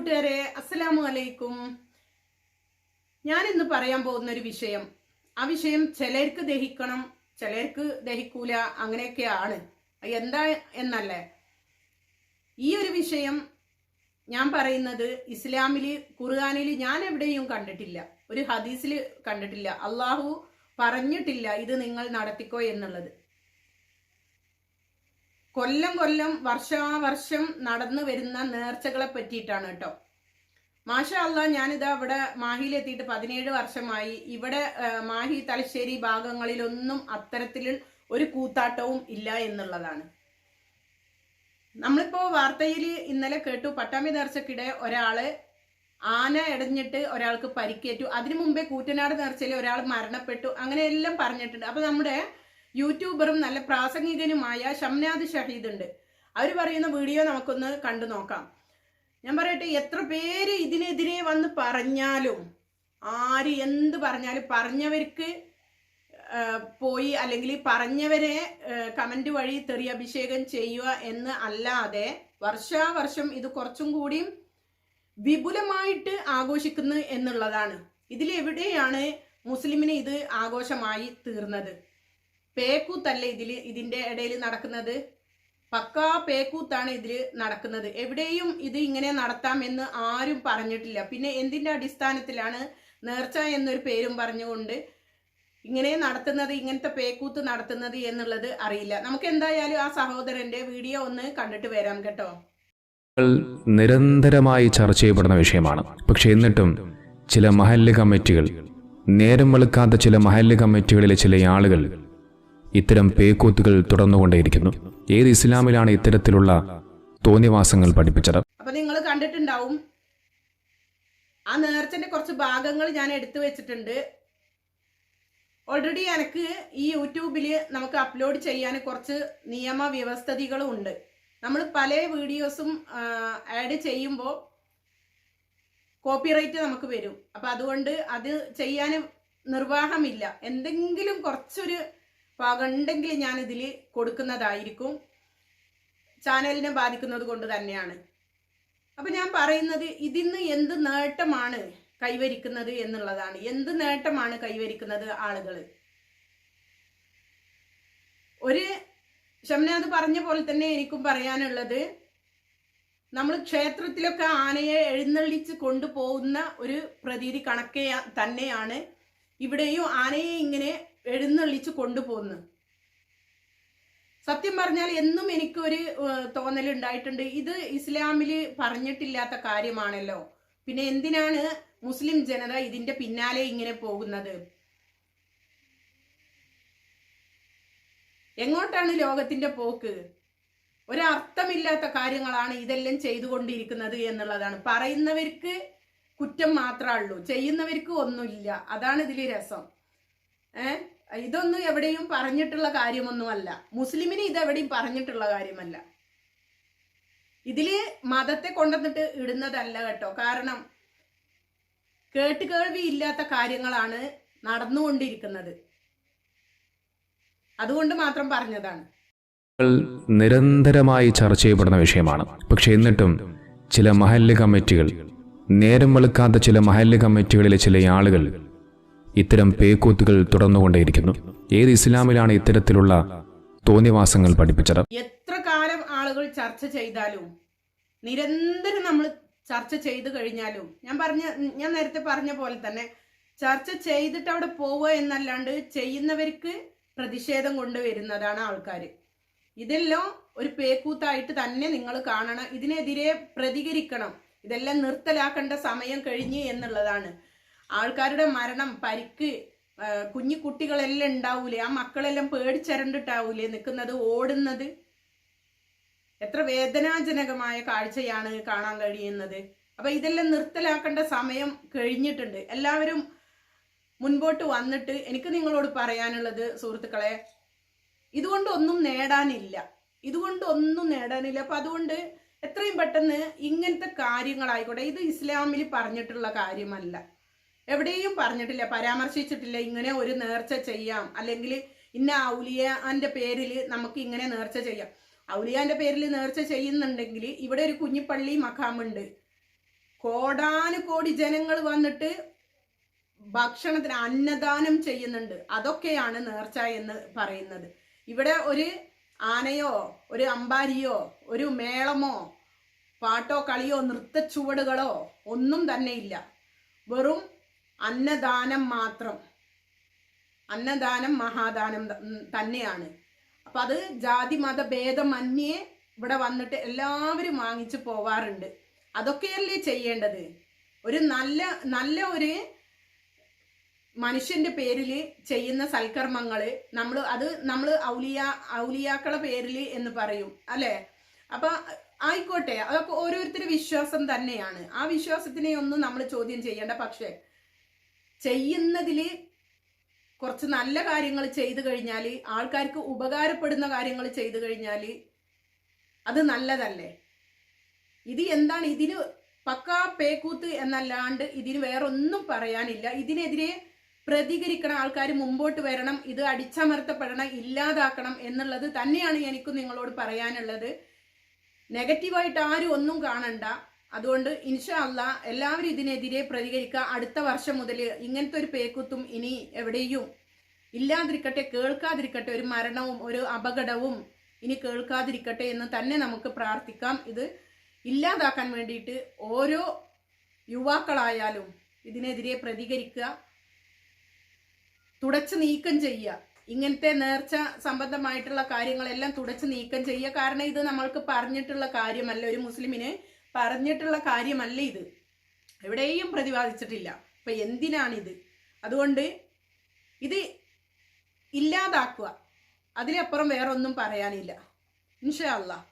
കൂട്ടുകാരെ അസ്സലാമു അലൈക്കും. ഞാൻ ഇന്ന് പറയാൻ പോകുന്ന ഒരു വിഷയം. ആ വിഷയം ചിലർക്ക് ദഹിക്കണം ചിലർക്ക് ദഹിക്കൂല അങ്ങനെയൊക്കെയാണ്. എന്താ എന്നല്ലേ? ഈ ഒരു വിഷയം ഞാൻ പറയുന്നത് ഇസ്ലാമിൽ ഖുർആാനിൽ ഞാൻ എവിടെയും കണ്ടിട്ടില്ല. ഒരു ഹദീസിൽ കണ്ടിട്ടില്ല. അള്ളാഹു പറഞ്ഞിട്ടില്ല ഇത് നിങ്ങൾ നടത്തിക്കോ എന്നുള്ളത്. കൊല്ലം കൊല്ലം വർഷാവർഷം നടന്നു വരുന്ന നേർച്ചകളെ പറ്റിയിട്ടാണ് കേട്ടോ. മാഷ അല്ല ഞാനിതാ ഇവിടെ മാഹിയിലെത്തിയിട്ട് പതിനേഴ് വർഷമായി. ഇവിടെ മാഹി തലശ്ശേരി ഭാഗങ്ങളിലൊന്നും അത്തരത്തിൽ ഒരു കൂത്താട്ടവും ഇല്ല എന്നുള്ളതാണ്. നമ്മളിപ്പോ വാർത്തയിൽ ഇന്നലെ കേട്ടു പട്ടാമ്പി നേർച്ചക്കിടെ ഒരാൾ ആന ഇടഞ്ഞിട്ട് ഒരാൾക്ക് പരിക്കേറ്റു. അതിനു മുമ്പേ കൂറ്റനാട് നേർച്ചയിൽ ഒരാൾ മരണപ്പെട്ടു. അങ്ങനെയെല്ലാം പറഞ്ഞിട്ടുണ്ട്. അപ്പൊ നമ്മുടെ യൂട്യൂബറും നല്ല പ്രാസംഗികനുമായ ഷംനാദ് ഷഹീദ് ഉണ്ട് അവർ പറയുന്ന വീഡിയോ നമുക്കൊന്ന് കണ്ടു നോക്കാം. ഞാൻ പറയട്ടെ എത്ര പേര് ഇതിനെതിരെ വന്ന് പറഞ്ഞാലും ആര് എന്ത് പറഞ്ഞാലും പറഞ്ഞവർക്ക് പോയി അല്ലെങ്കിൽ പറഞ്ഞവരെ കമന്റ് വഴി തെറി അഭിഷേകം ചെയ്യുക എന്ന് അല്ലാതെ വർഷാവർഷം ഇത് കുറച്ചും കൂടിയും വിപുലമായിട്ട് ആഘോഷിക്കുന്നു എന്നുള്ളതാണ്. ഇതിലെവിടെയാണ് മുസ്ലിമിന് ഇത് ആഘോഷമായി തീർന്നത്? പേക്കൂത്തല്ല ഇതിൽ ഇതിന്റെ ഇടയിൽ നടക്കുന്നത്? പക്കാ പേക്കൂത്താണ് ഇതിൽ നടക്കുന്നത്. എവിടെയും ഇത് ഇങ്ങനെ നടത്താമെന്ന് ആരും പറഞ്ഞിട്ടില്ല. പിന്നെ എന്തിന്റെ അടിസ്ഥാനത്തിലാണ് നേർച്ച എന്നൊരു പേരും പറഞ്ഞുകൊണ്ട് ഇങ്ങനെ നടത്തുന്നത് ഇങ്ങനത്തെ പേക്കൂത്ത് നടത്തുന്നത് എന്നുള്ളത് അറിയില്ല. നമുക്ക് എന്തായാലും ആ സഹോദരന്റെ വീഡിയോ ഒന്ന് കണ്ടിട്ട് വരാം കേട്ടോ. നിരന്തരമായി ചർച്ച ചെയ്യപ്പെടുന്ന വിഷയമാണ്. പക്ഷെ എന്നിട്ടും ചില മഹല്ല് കമ്മിറ്റികൾ നേരം വെളുക്കാത്ത ചില മഹല്ല് കമ്മിറ്റികളിലെ ചില ആളുകൾ ഇത്തരം പേക്കൂത്തുകൾ തുടർന്നുകൊണ്ടേയിരിക്കുന്നു. ഏത് ഇസ്ലാമിലാണ് ഇത്തരത്തിലുള്ള തോന്നിവാസങ്ങൾ പഠിപ്പിച്ചത്? അപ്പൊ നിങ്ങൾ കണ്ടിട്ടുണ്ടാവും. ആ നേർച്ചന്റെ കുറച്ച് ഭാഗങ്ങൾ ഞാൻ എടുത്തു വെച്ചിട്ടുണ്ട്. ഓൾറെഡി എനിക്ക് ഈ യൂട്യൂബിൽ നമുക്ക് അപ്ലോഡ് ചെയ്യാൻ കുറച്ച് നിയമവ്യവസ്ഥതികളും ഉണ്ട്. നമ്മൾ പല വീഡിയോസും ആഡ് ചെയ്യുമ്പോൾ കോപ്പിറൈറ്റ് നമുക്ക് വരും. അപ്പൊ അതുകൊണ്ട് അത് ചെയ്യാൻ നിർവാഹമില്ല. എന്തെങ്കിലും കുറച്ചൊരു ഭാഗം ഉണ്ടെങ്കിൽ ഞാൻ ഇതിൽ കൊടുക്കുന്നതായിരിക്കും. ചാനലിനെ ബാധിക്കുന്നത് കൊണ്ട് തന്നെയാണ്. അപ്പൊ ഞാൻ പറയുന്നത് ഇതിന്ന് എന്ത് നേട്ടമാണ് കൈവരിക്കുന്നത് എന്നുള്ളതാണ്. എന്ത് നേട്ടമാണ് കൈവരിക്കുന്നത് ആളുകൾ ഒരു ഷംനാഥ് പറഞ്ഞ പോലെ തന്നെ എനിക്കും പറയാനുള്ളത് നമ്മൾ ക്ഷേത്രത്തിലൊക്കെ ആനയെ എഴുന്നള്ളിച്ച് കൊണ്ടുപോകുന്ന ഒരു പ്രതീതി കണക്കെ തന്നെയാണ്. ഇവിടെയും ആനയെ ഇങ്ങനെ എഴുന്നള്ളിച്ച് കൊണ്ടുപോകുന്നു സത്യം പറഞ്ഞാൽ എന്നും എനിക്കൊരു തോന്നൽ ഉണ്ടായിട്ടുണ്ട് ഇത് ഇസ്ലാമിൽ പറഞ്ഞിട്ടില്ലാത്ത കാര്യമാണല്ലോ. പിന്നെ എന്തിനാണ് മുസ്ലിം ജനത ഇതിന്റെ പിന്നാലെ ഇങ്ങനെ പോകുന്നത്? എങ്ങോട്ടാണ് ലോകത്തിന്റെ പോക്ക്? ഒരർത്ഥമില്ലാത്ത കാര്യങ്ങളാണ് ഇതെല്ലാം ചെയ്തുകൊണ്ടിരിക്കുന്നത് എന്നുള്ളതാണ്. പറയുന്നവർക്ക് കുറ്റം മാത്രമേ ഉള്ളൂ. ചെയ്യുന്നവർക്ക് ഒന്നുമില്ല. അതാണ് ഇതിൽ രസം. ഏ? ഇതൊന്നും എവിടെയും പറഞ്ഞിട്ടുള്ള കാര്യമൊന്നുമല്ല. മുസ്ലിമിന് ഇത് എവിടെയും പറഞ്ഞിട്ടുള്ള കാര്യമല്ല. ഇതിൽ മതത്തെ കൊണ്ടുവന്നിട്ട് ഇടുന്നതല്ല കേട്ടോ. കാരണം കേട്ട് കേൾവി ഇല്ലാത്ത കാര്യങ്ങളാണ് നടന്നുകൊണ്ടിരിക്കുന്നത്. അതുകൊണ്ട് മാത്രം പറഞ്ഞതാണ്. നിരന്തരമായി ചർച്ച ചെയ്യപ്പെടുന്ന വിഷയമാണ്. പക്ഷെ എന്നിട്ടും ചില മഹല്ല് കമ്മിറ്റികൾ നേരം വെളുക്കാത്ത ചില മഹല്ല് കമ്മിറ്റികളിലെ ചില ആളുകൾ ഇത്തരം പേക്കൂത്തുകൾ തുടർന്നുകൊണ്ടേയിരിക്കുന്നു. ഏത് ഇസ്ലാമിലാണ് ഇത്തരത്തിലുള്ള തോന്നിവാസങ്ങൾ പഠിപ്പിച്ചത്? എത്ര കാലം ആളുകൾ ചർച്ച ചെയ്താലും നിരന്തരം നമ്മൾ ചർച്ച ചെയ്തു കഴിഞ്ഞാലും ഞാൻ പറഞ്ഞ ഞാൻ നേരത്തെ പറഞ്ഞ പോലെ തന്നെ ചർച്ച ചെയ്തിട്ട് അവിടെ പോവുക എന്നല്ലാണ്ട് ചെയ്യുന്നവർക്ക് പ്രതിഷേധം കൊണ്ടുവരുന്നതാണ് ആൾക്കാർ ഇതെല്ലാം ഒരു പേക്കൂത്തായിട്ട് തന്നെ നിങ്ങൾ കാണണം. ഇതിനെതിരെ പ്രതികരിക്കണം. ഇതെല്ലാം നിർത്തലാക്കേണ്ട സമയം കഴിഞ്ഞ് എന്നുള്ളതാണ്. ആൾക്കാരുടെ മരണം പരിക്ക് കുഞ്ഞു കുട്ടികളെല്ലാം ഉണ്ടാവൂലേ? ആ മക്കളെല്ലാം പേടിച്ചരണ്ടിട്ടാവൂലേ നിൽക്കുന്നത് ഓടുന്നത്? എത്ര വേദനാജനകമായ കാഴ്ചയാണ് കാണാൻ കഴിയുന്നത്. അപ്പൊ ഇതെല്ലാം നിർത്തലാക്കേണ്ട സമയം കഴിഞ്ഞിട്ടുണ്ട്. എല്ലാവരും മുൻപോട്ട് വന്നിട്ട് എനിക്ക് നിങ്ങളോട് പറയാനുള്ളത് സുഹൃത്തുക്കളെ ഇതുകൊണ്ട് ഒന്നും നേടാനില്ല. ഇതുകൊണ്ട് ഒന്നും നേടാനില്ല. അപ്പൊ അതുകൊണ്ട് എത്രയും പെട്ടെന്ന് ഇങ്ങനത്തെ കാര്യങ്ങളായിക്കോട്ടെ ഇത് ഇസ്ലാമിൽ പറഞ്ഞിട്ടുള്ള കാര്യമല്ല. എവിടെയും പറഞ്ഞിട്ടില്ല പരാമർശിച്ചിട്ടില്ല ഇങ്ങനെ ഒരു നേർച്ച ചെയ്യാം. അല്ലെങ്കിൽ ഇന്ന ഔലിയാന്റെ പേരിൽ നമുക്ക് ഇങ്ങനെ നേർച്ച ചെയ്യാം. ഔലിയാന്റെ പേരിൽ നേർച്ച ചെയ്യുന്നുണ്ടെങ്കിൽ ഇവിടെ ഒരു കുഞ്ഞിപ്പള്ളി മഖാമുണ്ട്. കോടാനുകോടി ജനങ്ങൾ വന്നിട്ട് ഭക്ഷണത്തിന് അന്നദാനം ചെയ്യുന്നുണ്ട്. അതൊക്കെയാണ് നേർച്ച എന്ന് പറയുന്നത്. ഇവിടെ ഒരു ആനയോ ഒരു അമ്പാരിയോ ഒരു മേളമോ പാട്ടോ കളിയോ നൃത്തച്ചുവടുകളോ ഒന്നും തന്നെ ഇല്ല. വെറും അന്നദാനം മാത്രം. അന്നദാനം മഹാദാനം തന്നെയാണ്. അപ്പം അത് ജാതി മത ഭേദമന്യേ ഇവിടെ വന്നിട്ട് എല്ലാവരും വാങ്ങിച്ചു പോവാറുണ്ട്. അതൊക്കെയല്ലേ ചെയ്യേണ്ടത്? ഒരു നല്ല നല്ല ഒരു മനുഷ്യന്റെ പേരിൽ ചെയ്യുന്ന സൽക്കർമ്മങ്ങൾ നമ്മൾ അത് നമ്മൾ ഔലിയ ഔലിയാക്കളെ പേരിൽ എന്ന് പറയും അല്ലേ? അപ്പൊ ആയിക്കോട്ടെ അതൊക്കെ ഓരോരുത്തരുടെ വിശ്വാസം തന്നെയാണ്. ആ വിശ്വാസത്തിനെ ഒന്നും നമ്മൾ ചോദ്യം ചെയ്യേണ്ട പക്ഷേ ചെയ്യുന്നതിൽ കുറച്ച് നല്ല കാര്യങ്ങൾ ചെയ്തു കഴിഞ്ഞാൽ ആൾക്കാർക്ക് ഉപകാരപ്പെടുന്ന കാര്യങ്ങൾ ചെയ്തു കഴിഞ്ഞാൽ അത് നല്ലതല്ലേ? ഇത് എന്താണ്? ഇതിന് പക്കാ പേക്കൂത്ത് എന്നല്ലാണ്ട് ഇതിന് വേറൊന്നും പറയാനില്ല. ഇതിനെതിരെ പ്രതികരിക്കണം ആൾക്കാർ മുമ്പോട്ട് വരണം ഇത് അടിച്ചമർത്തപ്പെടണം ഇല്ലാതാക്കണം എന്നുള്ളത് തന്നെയാണ് എനിക്ക് നിങ്ങളോട് പറയാനുള്ളത്. നെഗറ്റീവായിട്ട് ആരും ഒന്നും കാണണ്ട. അതുകൊണ്ട് ഇൻഷാ എല്ലാവരും ഇതിനെതിരെ പ്രതികരിക്കുക. അടുത്ത വർഷം മുതൽ ഇങ്ങനത്തെ ഒരു പേക്കുത്തും ഇനി എവിടെയും ഇല്ലാതിരിക്കട്ടെ കേൾക്കാതിരിക്കട്ടെ. ഒരു മരണവും ഒരു അപകടവും ഇനി കേൾക്കാതിരിക്കട്ടെ എന്ന് തന്നെ നമുക്ക് പ്രാർത്ഥിക്കാം. ഇത് ഇല്ലാതാക്കാൻ വേണ്ടിയിട്ട് ഓരോ യുവാക്കളായാലും ഇതിനെതിരെ പ്രതികരിക്കുക. തുടച്ചു നീക്കം ചെയ്യുക. ഇങ്ങനത്തെ നേർച്ച സംബന്ധമായിട്ടുള്ള കാര്യങ്ങളെല്ലാം തുടച്ചു നീക്കം ചെയ്യുക. കാരണം ഇത് നമ്മൾക്ക് പറഞ്ഞിട്ടുള്ള കാര്യമല്ല. ഒരു മുസ്ലിമിന് പറഞ്ഞിട്ടുള്ള കാര്യമല്ല ഇത്? എവിടെയും പ്രതിപാദിച്ചിട്ടില്ല. അപ്പം എന്തിനാണിത്? അതുകൊണ്ട് ഇത് ഇല്ലാതാക്കുക. അതിലപ്പുറം വേറൊന്നും പറയാനില്ല. ഇൻഷാ അല്ലാ